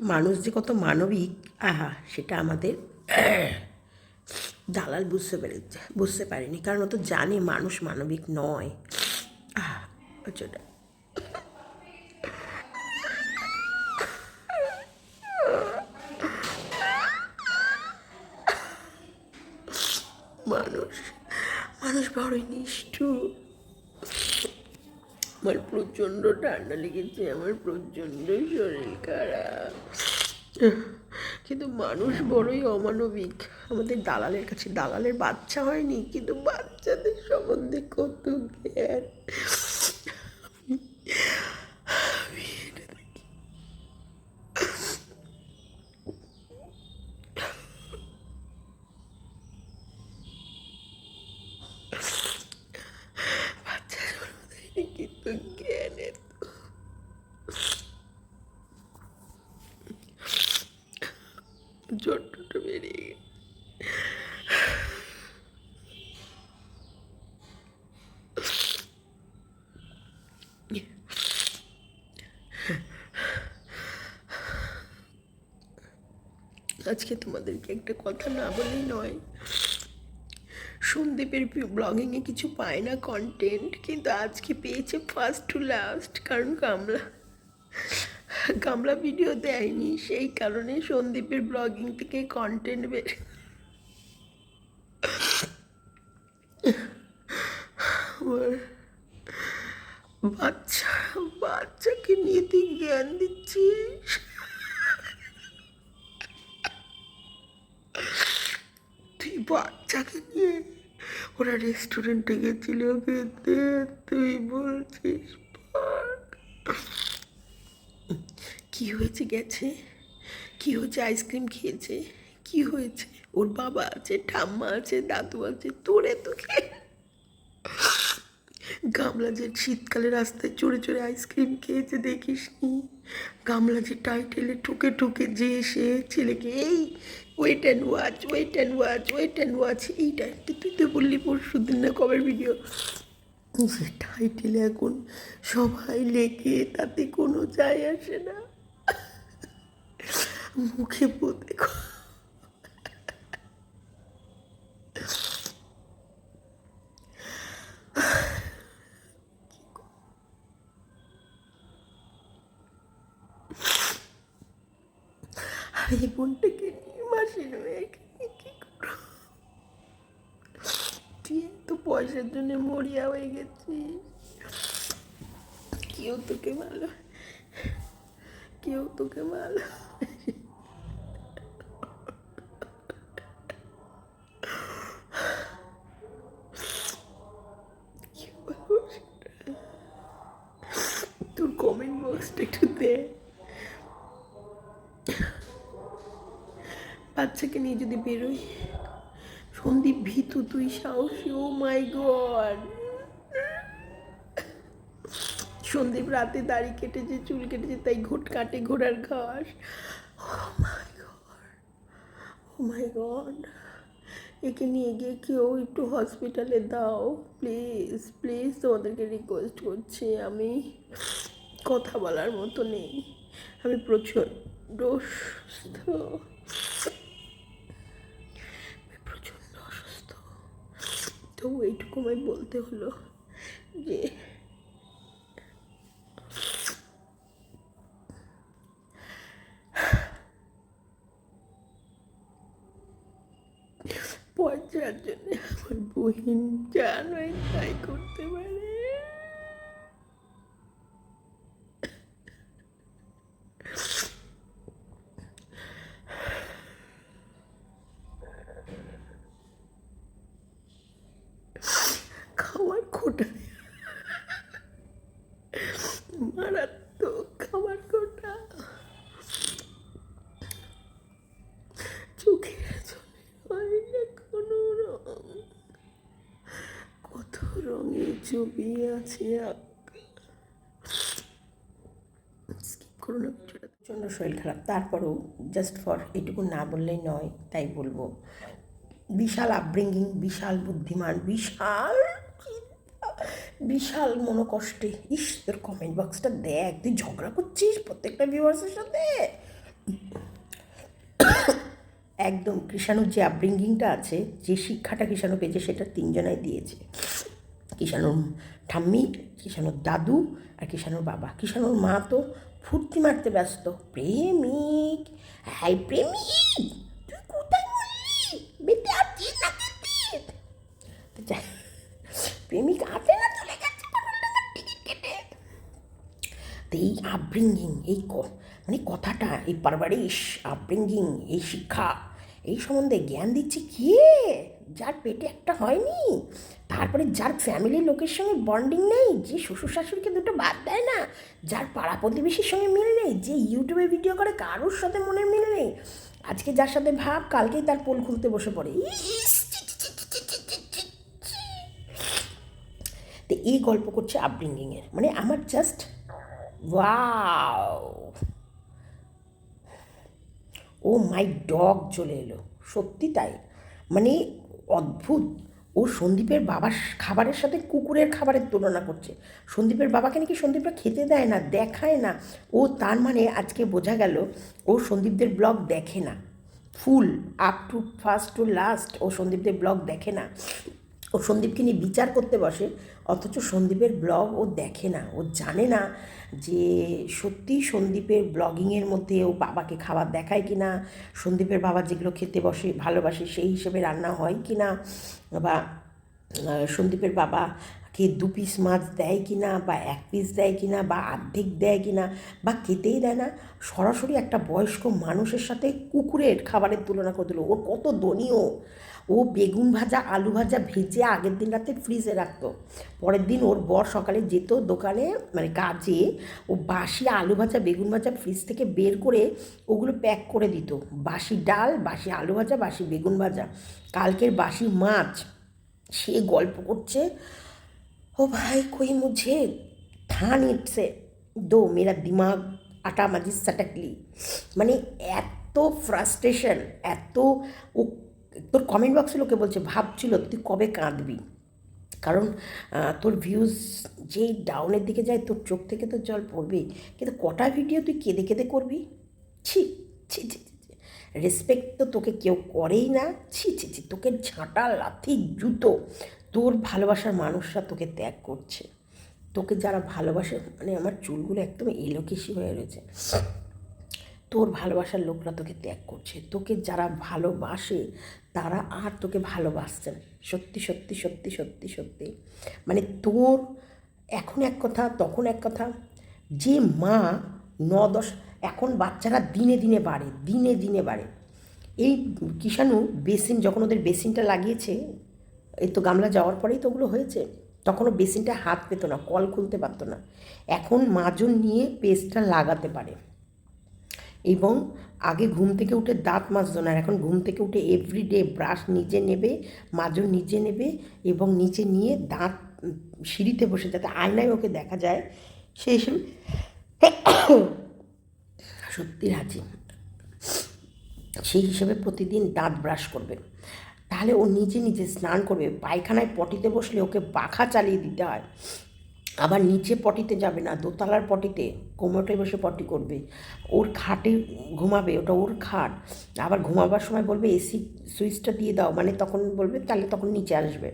মানুষ যে কত মানবিক, আহা, সেটা আমাদের দালাল বুঝতে পেরেছে, বুঝতে পারেনি। কারণ ও তো জানে মানুষ মানবিক নয়। আহ মানুষ মানুষ বড়ই নিষ্ঠুর। আমার প্রচণ্ড ঠান্ডা লেগেছে, আমার প্রচণ্ড শরীর খারাপ। কিন্তু মানুষ বড়ই অমানবিক। আমাদের দালালের কাছে, দালালের বাচ্চা হয়নি, কিন্তু বাচ্চাদের সম্বন্ধে কত জ্ঞান আমি এটা দেখি। বাচ্চা জন্ম দেয়নি কিন্তু জ্ঞানের জটটা বেরিয়ে গেছে আজকে তোমাদেরকে একটা কথা না বলেই নয়। সন্দীপের ব্লগিংয়ে কিছু পায় না কন্টেন্ট কিন্তু আজকে পেয়েছে ফার্স্ট টু লাস্ট কারণ কামলা কামলা ভিডিও দেয়নি, সেই কারণে সন্দীপের ব্লগিং থেকে কন্টেন্ট বের আমার তুই জ্ঞান দিচ্ছিস তুই বাচ্চাকে নিয়ে ওরা রেস্টুরেন্টে গেছিল খেতে, তুই বলছিস। কি হয়েছে গেছে? কি হয়েছে? আইসক্রিম খেয়েছে? কি হয়েছে? ওর বাবা আছে, ঠাম্মা আছে, দাদু আছে, তোরে তো খেয়ে গামলা যে শীতকালে রাস্তায় চড়ে চড়ে আইসক্রিম খেয়েছে দেখিস নি গামলা যে টাইটেলে ঠুকে ঠুকে যে এসে ছেলেকে, এই wait and watch wait and watch wait and watch এই টাইমটা তুই তো বললি পরশু দিন না কবের ভিডিও যে টাইটেলে এখন সবাই লেগে তাতে কোনো যায় আসে না। মুখে পোতে আর এই বোনটাকে নিয়ে মাসির মেয়েকে কি করো তুই তো পয়সার জন্য মরিয়া হয়ে গেছি কেউ তোকে ভালো কেউ তোকে ভালো। তোর কমেন্ট বক্সটা একটু দে বাচ্চাকে নিয়ে যদি বেরোই সন্দীপ ভীতু, তুই সাহসী, ও মাই গড। সন্দীপ রাতে দাড়ি কেটেছে, চুল কেটেছে, তাই ঘোট কাটে ঘোড়ার ঘাস। ও একে নিয়ে গিয়ে কেউ একটু হসপিটালে দাও। প্লিজ প্লিজ তোমাদেরকে রিকোয়েস্ট করছি আমি। কথা বলার মতো নেই। আমি প্রচণ্ড অসুস্থ তো এইটুকু আমায় বলতে হলো যে পয়সার জন্য আমার বহিন যা নয় তাই করতে পারে খাওয়ার খোটা মারাত্মক খাবার খোটা চোখের জলে হয় না কোনো রং কত রঙের ছবি আছে প্রচণ্ড শরীর খারাপ। তারপরেও জাস্ট ফর এটুকু না বললেই নয়, তাই বলব। বিশাল আপব্রিঙ্গিং বিশাল বুদ্ধিমান, বিশাল বিশাল মনোকষ্টে। ইস, তোর কমেন্ট বক্সটা দেখ, তুই ঝগড়া করছিস প্রত্যেকটা ভিউয়ার্সের সাথে? একদম, কৃষাণুর যে আপব্রিঙ্গিংটা আছে, যে শিক্ষাটা কৃষাণু পেয়েছে, সেটা তিনজনাই দিয়েছে। কৃষাণুর ঠাম্মি, কৃষাণুর দাদু আর কৃষাণুর বাবা। কৃষাণুর মা তো ফুর্তি মারতে ব্যস্ত। প্রেমিক। হাই প্রেমিক! তুই কোথায় প্রেমিক আছে না, চলে গেছে তো এই আপব্রিঙ্গিং এই মানে কথাটা, এই পারবারিশ আপব্রিঙ্গিং এই শিক্ষা, এই সম্বন্ধে জ্ঞান দিচ্ছে কে? যার পেটে একটা হয়নি। তারপরে যার ফ্যামিলির লোকের সঙ্গে বন্ডিং নেই, যে শ্বশুর শাশুড়িকে দুটো বাদ দেয় না, যার পাড়া প্রতিবেশীর সঙ্গে মিল নেই, যে ইউটিউবে ভিডিও করে কারোর সাথে মনে মিল নেই। আজকে যার সাথে ভাব, কালকেই তার পোল খুলতে বসে পড়ে। তো এই গল্প করছে আপব্রিঙ্গিংয়ের মানে আমার just wow oh my dog চলে এলো। সত্যি তাই। মানে অদ্ভুত। ও সন্দীপের বাবার খাবারের সাথে কুকুরের খাবারের তুলনা করছে। সন্দীপের বাবাকে নাকি সন্দীপরা খেতে দেয় না, দেখায় না। ও তার মানে আজকে বোঝা গেল ও সন্দীপদের ব্লগ দেখে না। Full up to first to last ও সন্দীপদের ব্লগ দেখে না। ও সন্দীপকে নিয়ে বিচার করতে বসে, অথচ সন্দীপের ব্লগ ও দেখে না, ও জানে না যে সত্যি সন্দীপের ব্লগিংয়ের মধ্যে ও বাবাকে খাবার দেখায় কি না সন্দীপের বাবা যেগুলো খেতে বসে ভালোবাসে সেই হিসেবে রান্না হয় কি না বা সন্দীপের সন্দীপের বাবাকে দু পিস মাছ দেয় কি না, বা এক পিস দেয় কি না, বা অর্ধেক দেয় কি না, বা খেতেই দেয় না, সরাসরি একটা বয়স্ক মানুষের সাথে কুকুরের খাবারের তুলনা করে দিল। ওর কত দনীয় ও। বেগুন ভাজা, আলু ভাজা ভেজে আগের দিন রাতে ফ্রিজে রাখতো। পরের দিন ওর বর সকালে যেত দোকানে মানে কাজে, ও বাসি আলু ভাজা, বেগুন ভাজা ফ্রিজ থেকে বের করে ওগুলো প্যাক করে দিত। বাসি ডাল, বাসি আলু ভাজা, বাসি বেগুন ভাজা। কালকের বাসি মাছ, সে গল্প করছে। ও ভাই कोई मुझे था नीट से दो मेरा दिमाग আটা মাজি সাটাকলি মানে এত ফ্রাস্ট্রেশন এত ও তোর কমেন্ট বক্সে লোকে বলছে ভাবছিল তুই কবে কাঁদবি কারণ আহ, তোর ভিউজ যেই ডাউনের দিকে যায় তোর চোখ থেকে তো জল পড়বেই কিন্তু কটা ভিডিও তুই কেঁদে কেঁদে করবি ছি ছি ছি রেসপেক্ট তো তোকে কেউ করেই না ছি ছি ছি তোকে ঝাঁটা লাথি জুতো তোর ভালোবাসার মানুষরা তোকে ত্যাগ করছে। তোকে যারা ভালোবাসে মানে আমার চুলগুলো একদম এলোকেশি হয়ে রয়েছে। তোর ভালোবাসার লোকরা তোকে ত্যাগ করছে। তোকে যারা ভালোবাসে, তারা আর তোকে ভালোবাসছে না। সত্যি সত্যি সত্যি সত্যি সত্যি। মানে তোর এখন এক কথা, তখন এক কথা, যে মা ন দশ এখন বাচ্চারা দিনে দিনে বাড়ে, দিনে দিনে বাড়ে। এই কিষাণু বেসিন, যখন ওদের বেসিনটা লাগিয়েছে এই তো গামলা যাওয়ার পরেই তো ওগুলো হয়েছে। তখনও বেসিনটা হাত পেতো না, কল খুলতে পারতো না। এখন মাজন নিয়ে পেস্টটা লাগাতে পারে। এবং আগে ঘুম থেকে উঠে দাঁত মাজতো না এখন ঘুম থেকে উঠে এভরিডে ব্রাশ নিজে নেবে, মাজন নিজে নেবে এবং নিচে নিয়ে দাঁত সিঁড়িতে বসে যাতে আয়নায় ওকে দেখা যায়। সেই হিসেবে সত্যি রাজি। সেই হিসেবে প্রতিদিন দাঁত ব্রাশ করবে। তাহলে ও নিজে নিজে স্নান করবে। পায়খানায় পটিতে বসলে ওকে পাখা চালিয়ে দিতে হয়। আবার নিচে পটিতে যাবে না, দোতলার পটিতে কোমরটে বসে পটি করবে। ওর খাটে ঘুমাবে, ওটা ওর খাট। আবার ঘুমাবার সময় বলবে, এসি সুইচটা দিয়ে দাও। মানে তখন বলবে, তাহলে তখন নিচে আসবে।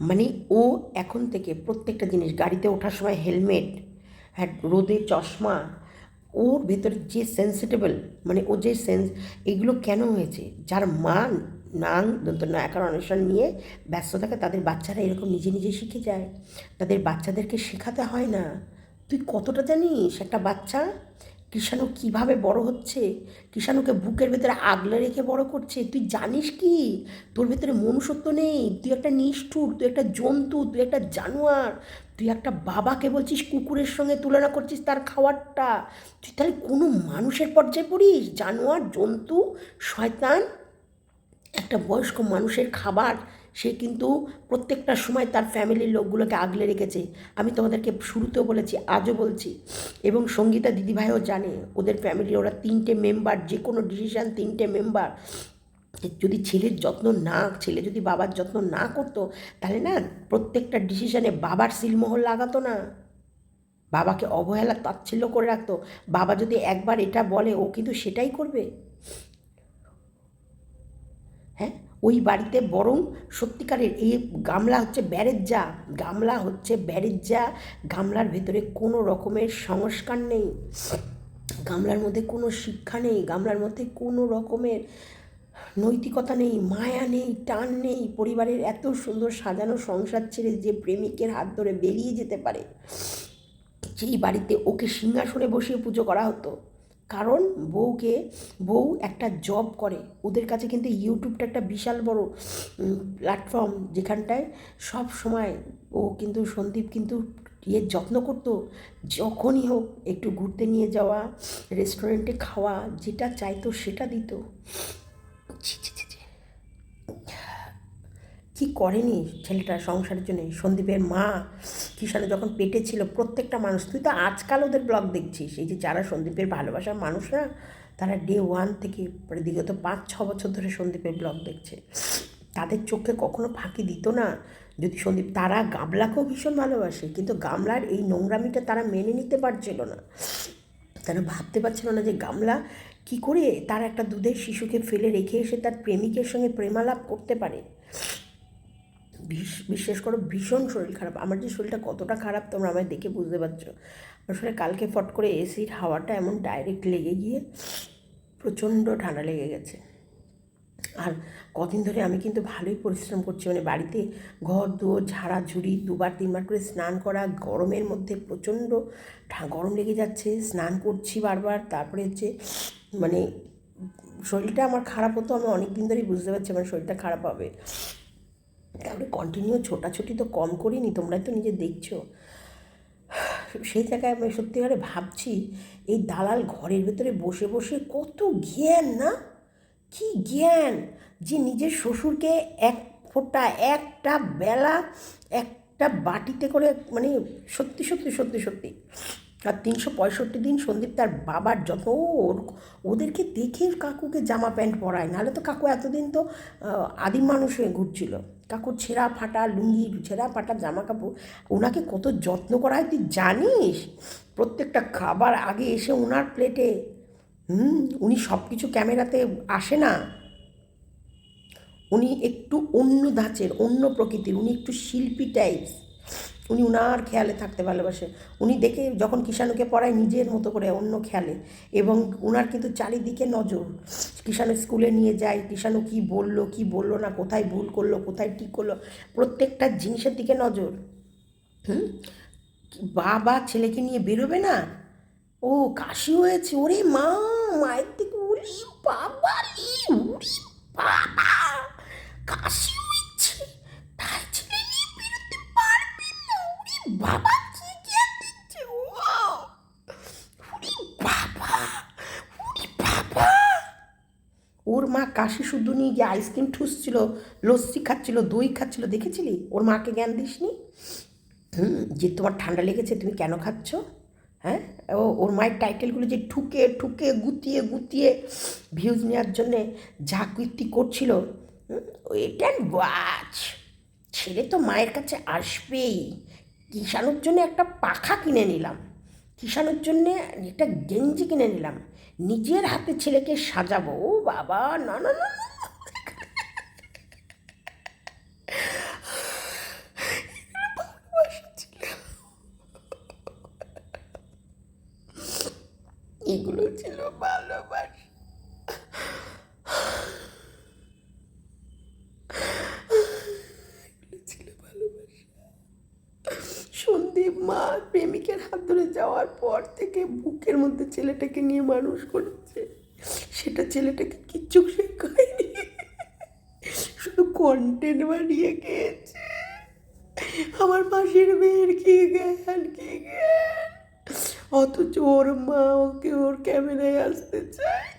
মানে ও এখন থেকে প্রত্যেকটা জিনিস, গাড়িতে ওঠার সময় হেলমেট হ্যাঁ রোদে চশমা ওর ভেতরে যে সেন্সিটেবল মানে ও যে সেন্স এগুলো কেন হয়েছে? যার মা নাং, দন্ত নায়কার অন্বেষণ নিয়ে ব্যস্ত থাকে, তাদের বাচ্চারা এরকম নিজে নিজে শিখে যায়। তাদের বাচ্চাদেরকে শেখাতে হয় না। তুই কতটা জানিস একটা বাচ্চা কৃষাণু কীভাবে বড় হচ্ছে? কৃষাণুকে বুকের ভেতরে আগলে রেখে বড় করছে। তুই জানিস কি? তোর ভেতরে মনুষ্যত্ব নেই। তুই একটা নিষ্ঠুর, তুই একটা জন্তু, তুই একটা জানোয়ার। তুই একটা বাবাকে বলছিস কুকুরের সঙ্গে তুলনা করছিস তার খাওয়ারটা? তুই তাহলে কোনো মানুষের পর্যায়ে পড়িস? জানোয়ার, জন্তু, শয়তান? একটা বয়স্ক মানুষের খাবার, সে কিন্তু প্রত্যেকটা সময় তার ফ্যামিলির লোকগুলোকে আগলে রেখেছে। আমি তোমাদেরকে শুরুতেও বলেছি, আজও বলছি। এবং সঙ্গীতা দিদিভাইও জানে, ওদের ফ্যামিলি ওরা তিনটে মেম্বার যে কোনো ডিসিশান তিনটে মেম্বার যদি ছেলের যত্ন না, ছেলে যদি বাবার যত্ন না করতো, তাহলে না প্রত্যেকটা ডিসিশানে বাবার সিলমোহর লাগাতো না। বাবাকে অবহেলা তাচ্ছিল্য করে রাখতো। বাবা যদি একবার এটা বলে, ও কিন্তু সেটাই করবে। হ্যাঁ? ওই বাড়িতে বরং সত্যিকারের এই গামলা হচ্ছে ব্যারেজ্জা। গামলা হচ্ছে ব্যারেজ্জা। গামলার ভেতরে কোনো রকমের সংস্কার নেই। গামলার মধ্যে কোনো শিক্ষা নেই। গামলার মধ্যে কোনো রকমের নৈতিকতা নেই, মায়া নেই, টান নেই, পরিবারের এত সুন্দর সাজানো সংসার ছেড়ে যে প্রেমিকের হাত ধরে বেরিয়ে যেতে পারে। যেই বাড়িতে ওকে সিংহাসনে বসিয়ে পুজো করা হতো। কারণ বউকে, বউ একটা জব করে। ওদের কাছে কিন্তু ইউটিউবটা একটা বিশাল বড় প্ল্যাটফর্ম যেখানটায় সব সময় ও কিন্তু, সন্দীপ কিন্তু ইয়ে যত্ন করতো। যখনই হোক একটু ঘুরতে নিয়ে যাওয়া রেস্টুরেন্টে খাওয়া, যেটা চাইতো সেটা দিত। কি করেনি ছেলেটা সংসারের জন্য? সন্দীপের মা কিষানে যখন পেটে ছিল প্রত্যেকটা মানুষ, তুই তো আজকাল ওদের ব্লগ দেখছিস। এই যে যারা সন্দীপের ভালোবাসার মানুষরা তারা ডে ওয়ান থেকে বিগত পাঁচ, ছ বছর ধরে সন্দীপের ব্লগ দেখছে। তাদের চোখে কখনো ফাঁকি দিত না। যদি সন্দীপ, তারা গামলাকেও ভীষণ ভালোবাসে, কিন্তু গামলার এই নোংরামিটা তারা মেনে নিতে পারছিল না। তারা ভাবতে পারছিল না যে গামলা কি করে তার একটা দুধের শিশুকে ফেলে রেখে এসে তার প্রেমিকের সঙ্গে প্রেমালাপ করতে পারে? বিশ- বিশ্বাস করো ভীষণ শরীর খারাপ। আমার যে শরীরটা কতটা খারাপ তোমরা আমায় দেখে বুঝতে পারছ। আসলে কালকে ফট করে এসির হাওয়াটা এমন ডাইরেক্ট লেগে গিয়ে প্রচণ্ড ঠান্ডা লেগে গেছে। আর কদিন ধরে আমি কিন্তু ভালোই পরিশ্রম করছি। মানে বাড়িতে ঘর দুয়ার, ঝাড়া ঝুড়ি দুবার, তিনবার করে স্নান করা, গরমের মধ্যে প্রচণ্ড গরম লেগে যাচ্ছে। স্নান করছি বারবার। তারপরে হচ্ছে মানে শরীরটা আমার খারাপ হতো, আমি অনেক দিন ধরেই বুঝতে পারছি আমার শরীরটা খারাপ হবে। তারপরে কন্টিনিউ ছোটাছুটি তো কম করিনি, তোমরাই তো নিজে দেখছ। সেই জায়গায় আমি সত্যিকারে ভাবছি, এই দালাল ঘরের ভেতরে বসে বসে কত জ্ঞান না? কি জ্ঞান? যে নিজের শ্বশুরকে এক ফোঁটা, একটা বেলা, একটা বাটিতে করে মানে সত্যি সত্যি সত্যি সত্যি। আর তিনশো পঁয়ষট্টি দিন সন্দীপ তার বাবার যত ওদেরকে দেখে কাকুকে জামা প্যান্ট পরায়। নাহলে তো কাকু এতদিন তো আদিম মানুষ হয়ে ঘুরছিল। কাকুর ছেঁড়া ফাটা, লুঙ্গি, ছেঁড়া ফাটা জামা কাপড়, ওনাকে কত যত্ন করা হয় তুই জানিস? প্রত্যেকটা খাবার আগে এসে ওনার প্লেটে, হুম, উনি সব কিছু ক্যামেরাতে আসে না। উনি একটু অন্য ধাঁচের, অন্য প্রকৃতির, উনি একটু শিল্পী টাইপস উনি উনার খেয়ালে থাকতে ভালোবাসে। উনি দেখে যখন কিষাণুকে পড়ায় নিজের মতো করে অন্য খেয়ালে এবং উনার কিন্তু চারিদিকে নজর। কিষাণু স্কুলে নিয়ে যায়, কিষাণু কি বলল কি বলল না, কোথায় ভুল করল, কোথায় ঠিক করল, প্রত্যেকটা জিনিসের দিকে নজর। হুম? বাবা ছেলেকে নিয়ে বেরোবে না? ও, কাশি হয়েছে, ওরে মা, মায়ের থেকে উরি বাবা উরি বাবা, কাশি হয়েছে তাই ছেলে নিয়ে বেরোতে পারবে না উরি ও ওর মা কাশি শুদ্ধ নিয়ে গিয়ে আইসক্রিম ঠুসছিল, লস্যি খাচ্ছিল, দই খাচ্ছিল, দেখেছিলি? ওর মাকে জ্ঞান দিসনি? হুম, যে তোমার ঠান্ডা লেগেছে, তুমি কেন খাচ্ছ? হ্যাঁ? ও, ওর মায়ের টাইটেলগুলো যে ঠুকে ঠুকে, গুতিয়ে গুতিয়ে ভিউজ নেওয়ার জন্যে যা কীর্তি করছিল অ্যান্ড ওয়াচ ছেলে তো মায়ের কাছে আসবেই। কিষাণুর জন্য একটা পাখা কিনে নিলাম। কিষাণুর জন্য একটা গেঞ্জি কিনে নিলাম। নিজের হাতে ছেলেকে সাজাবো, ও বাবা, না না না। এগুলো ছিল ভালোবাসা এগুলো ছিল ভালোবাসা সন্দীপ মা প্রেমিকের হাত ধরে যাওয়ার পর থেকে বুকের মধ্যে ছেলেটাকে নিয়ে মানুষ করেছে। সেটা ছেলেটাকে কিচ্ছু শেখায়নি। শুধু কন্টেন্ট বানিয়ে গিয়েছে আমার পাশের মেয়ের কি জ্ঞান কি জ্ঞান অথচ ওর মা ওকে ওর ক্যামেরায় আসতে চায়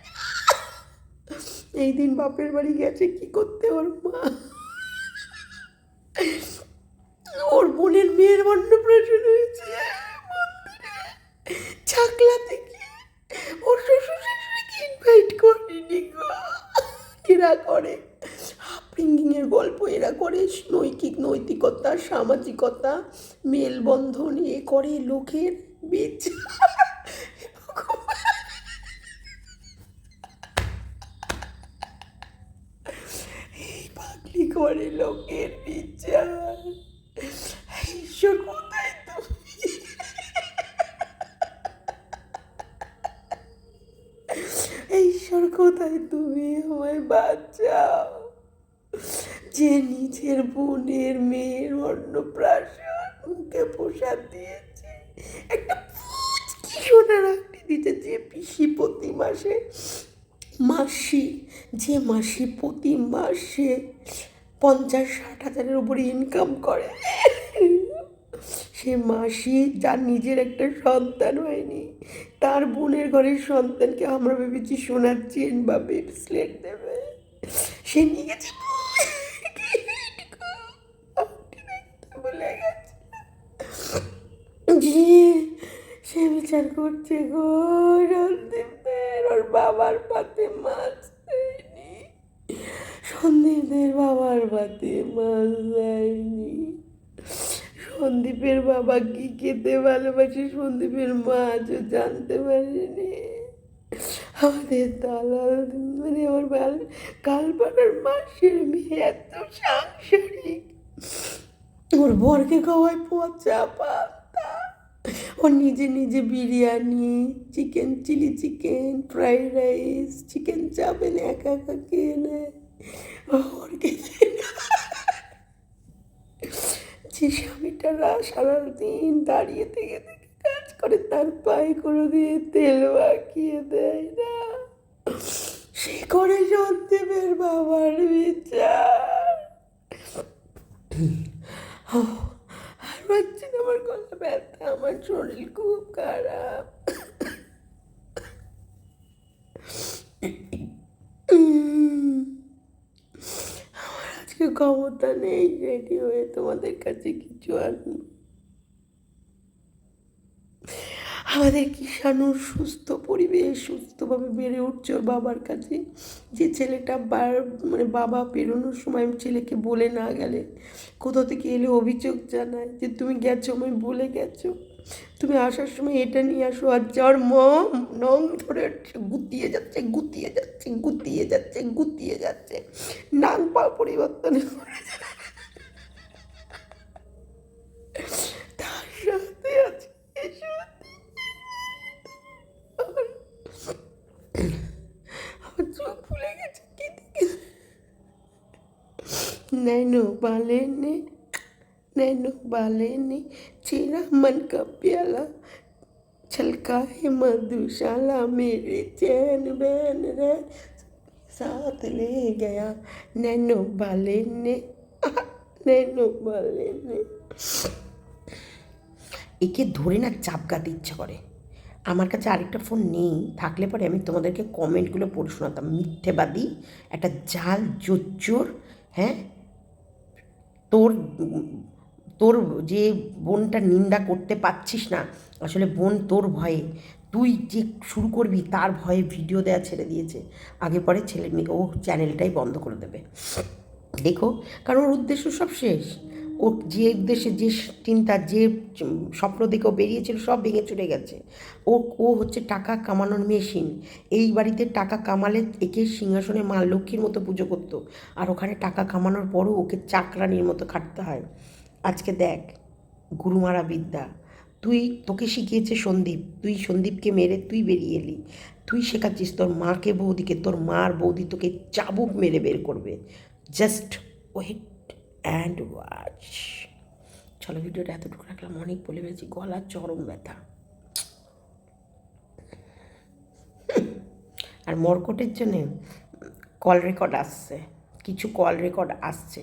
এই দিন বাপের বাড়ি গেছে, কি করতে ওর মা ওর বোনের মেয়ের অন্নপ্রাশন হয়েছে মন্দিরে চাকলা থেকে ওর শ্বশুর শাশুড়িকে ইনভাইট করেনি গো এরা করে আপব্রিঙ্গিংয়ের গল্প এরা করে নৈতিক নৈতিকতা, সামাজিকতা, মেলবন্ধন, এ করে লোকের বীজ। করে লোকের বিচার ঈশ্বর, কোথায় তুমি? ঈশ্বর, কোথায় তুমি আমায় বাঁচাও? যে নিজের বোনের মেয়ের অন্নপ্রাশন মুখে প্রসাদ দিয়েছে। একটা পুচকি সোনা রাখতে দিতে যে পিসি প্রতি মাসে, মাসি, যে মাসি প্রতি মাসে পঞ্চাশ ষাট হাজারের উপরে ইনকাম করে। সে মাসি যার নিজের একটা সন্তান হয়নি, তার বোনের ঘরের সন্তানকে আমরা ভেবেছি সোনার চেন বা ব্রেসলেট দেবে। সে নিয়ে গেছে ভুলে গেছে যে সে বিচার করছে গো সন্দীপদের, ওর বাবার পাতে মাছ দেয়নি। সন্দীপদের বাবার পাতে মাছ দেয়নি। সন্দীপের বাবা কি খেতে ভালোবাসে সন্দীপের মা আজও জানতে পারেনি। আমাদের দালাল মানে আমার বাল কালপাড়ার মাসের মেয়ে এত সাংসারিক। ওর বরকে খাওয়ায় পচা পাতা ও নিজে নিজে biryani chicken chilli chicken fried rice chicken চাপেন একা একা খেয়ে নেয়। ওরকে যে স্বামীটারা সারাদিন দাঁড়িয়ে থেকে থেকে কাজ করে, তার পায়ে করে দিয়ে তেল মাখিয়ে দেয় না। সে করে সন্দেবের বাবার বিচার। পাচ্ছি না, আমার গলা ব্যথা, আমার শরীর খুব খারাপ। আমার আজকে ক্ষমতা নেই রেডি হয়ে তোমাদের কাছে কিছু আনব। আমাদের কিষাণুর সুস্থ পরিবেশ, সুস্থভাবে বেড়ে উঠছে ওর বাবার কাছে। যে ছেলেটা বার মানে বাবা পেরোনোর সময় ছেলেকে বলে না গেলে কোথাও থেকে এলে অভিযোগ জানায় যে তুমি গেছো, আমি বলে গেছো। তুমি আসার সময় এটা নিয়ে আসো, আর যার মম নং ধরে গুতিয়ে যাচ্ছে গুতিয়ে যাচ্ছে গুতিয়ে যাচ্ছে গুতিয়ে যাচ্ছে। নাং পা পরিবর্তন করে তার সাথে আছে আমার চোখ ফুলে গেছে কি দিকে नैनो वाले ने नैनो वाले ने चेरा मन का प्याला छलका है मधुशाला मेरे चैन बैन रैन साथ ले गया नैनो वाले ने नैनो वाले ने একে ধরে না চাপকাতে ইচ্ছা করে আমার কাছে আরেকটা ফোন নেই থাকলে পরে আমি তোমাদেরকে কমেন্টগুলো পড়ে শোনাতাম মিথ্যেবাদী একটা জাল জোচ্চোর হ্যাঁ তোর তোর যে বোনটা নিন্দা করতে পারছিস না, আসলে বোন তোর ভয়ে। তুই যে শুরু করবি, তার ভয়ে ভিডিও দেওয়া ছেড়ে দিয়েছে। আগে পরে ছেলে মেয়ে, ও চ্যানেলটাই বন্ধ করে দেবে। দেখো কারণ ওর উদ্দেশ্য সব শেষ। ও যে উদ্দেশ্যে যে চিন্তা যে স্বপ্ন দেখে ও বেরিয়েছিল সব ভেঙে চলে গেছে। ও ও হচ্ছে টাকা কামানোর মেশিন। এই বাড়িতে টাকা কামালে একে সিংহাসনে মা লক্ষ্মীর মতো পুজো করতো। আর ওখানে টাকা কামানোর পরও ওকে চাকরানির মতো খাটতে হয়। আজকে দেখ, গুরুমারা বিদ্যা, তুই তোকে শিখিয়েছে সন্দীপ। তুই সন্দীপকে মেরে তুই বেরিয়ে এলি। তুই শেখাচ্ছিস তোর মাকে বৌদিকে, তোর মার বৌদি তোকে চাবুক মেরে বের করবে। Just wait. অ্যান্ড ওয়াচ চলো, ভিডিওটা এতটুকু রাখলাম। অনেক বলে ফেলেছি গলার চরম ব্যথা। আর মর্কটের জন্যে কল রেকর্ড আসছে। কিছু কল রেকর্ড আসছে।